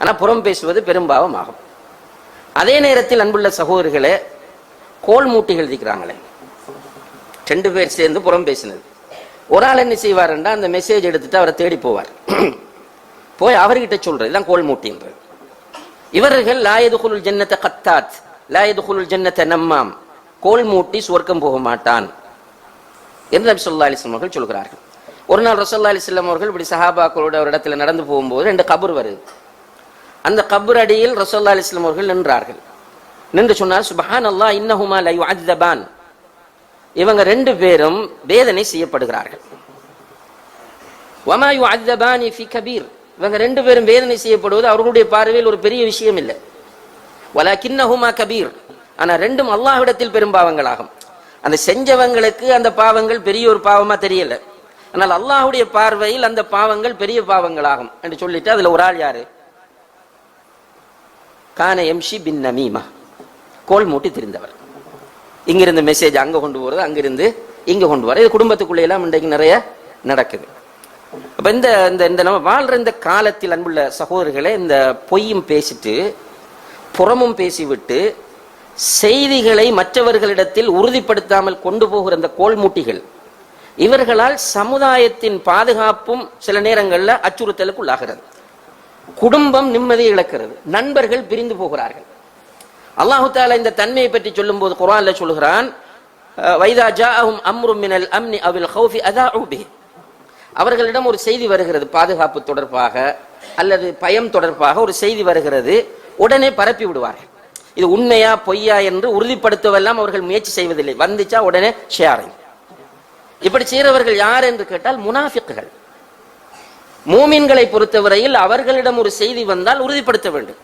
ஆனா புறம் பேசுவது பெரும்பாவம் ஆகும் அதே நேரத்தில் அன்புள்ள சகோதரிகளே கோல் மூட்டிகள் இருக்கிறாங்களே ரெண்டு பேர் சேர்ந்து புறம் பேசினது. ஒரு ஆள் என்ன செய்வார்ன்றா அந்த மெசேஜ் எடுத்துட்டு அவரை தேடி போவார். போய் அவர்கிட்ட சொல்றது தான் கோல் மூட்டின்றது. இவர்கள் லாயதுகுலுல் ஜன்னத்தை கத்தாத் லாயதுகுலுல் ஜன்னத்தை நம்மாம். கோல் மூட்டி சுவர்க்கம் போக மாட்டான் என்று நபி சொல்லா அலிஸ்லாம் அவர்கள் சொல்கிறார்கள். ஒரு நாள் ரசல்லா அலிஸ்லாம் அவர்கள் இப்படி சஹாபாக்களோட ஒரு இடத்துல நடந்து போகும்போது ரெண்டு கபர் வருது. அந்த கபர் அடியில் ரசோல்லா அலிஸ்லாம் அவர்கள் நின்றார்கள். நின்று சொன்னார் சுபஹான் அல்லாஹ் இன்னஹுமா லை அஜ்தபான் இவங்க ரெண்டு பேரும் வேதனை செய்யப்படுகிறார்கள். வமா யுஅத்தபானி ஃபி கபீர். இவங்க ரெண்டு பேரும் வேதனை செய்யப்படுவது அவர்களுடைய பார்வையில் ஒரு பெரிய விஷயம் இல்லை. வலக்கின்னஹுமா கபீர். ஆனா ரெண்டும் அல்லாஹ்விடத்தில் பெரும் பாவங்களாகும். அந்த செஞ்சவங்களுக்கு அந்த பாவங்கள் பெரிய ஒரு பாவமா தெரியல. ஆனால் அல்லாஹ்வுடைய பார்வையில் அந்த பாவங்கள் பெரிய பாவங்களாகும். என்று சொல்லிட்டு அதுல ஒரு ஆள் யாரு? கான எம்ஷி பின் நமீமா. கோல் மூட்டி திரிந்தவர். இங்கிருந்து மெசேஜ் அங்கே கொண்டு போகிறது அங்கிருந்து இங்கே கொண்டு வர. இது குடும்பத்துக்குள்ளேயெல்லாம் இன்றைக்கு நிறைய நடக்குது. அப்போ இந்த இந்த இந்த நம்ம வாழ்ற இந்த காலத்தில் அன்புள்ள சகோதரிகளை இந்த பொய்யும் பேசிட்டு புறமும் பேசிவிட்டு செய்திகளை மற்றவர்களிடத்தில் உறுதிப்படுத்தாமல் கொண்டு போகிற இந்த கோல்மூட்டிகள் இவர்களால் சமுதாயத்தின் பாதுகாப்பும் சில நேரங்களில் அச்சுறுத்தலுக்கு உள்ளாகிறது குடும்பம் நிம்மதியை இழக்கிறது. நண்பர்கள் பிரிந்து போகிறார்கள். அல்லாஹு தாலா இந்த தன்மையை பற்றி சொல்லும்போது குரான்ல சொல்கிறான் வைதா ஜாஹும் அம்ரும் மினல் அம்னி அவில் ஹௌஃபி அதா உபி அவர்களிடம் ஒரு செய்தி வருகிறது பாதுகாப்பு தொடர்பாக அல்லது பயம் தொடர்பாக ஒரு செய்தி வருகிறது. உடனே பரப்பி விடுவார்கள். இது உண்மையா பொய்யா என்று உறுதிப்படுத்தவெல்லாம் அவர்கள் முயற்சி செய்வதில்லை. வந்துச்சா உடனே ஷேரிங். இப்படி செய்கிறவர்கள் யார் என்று கேட்டால் முனாஃபிக்குகள். மூமின்களை பொறுத்தவரையில் அவர்களிடம் ஒரு செய்தி வந்தால் உறுதிப்படுத்த வேண்டும்.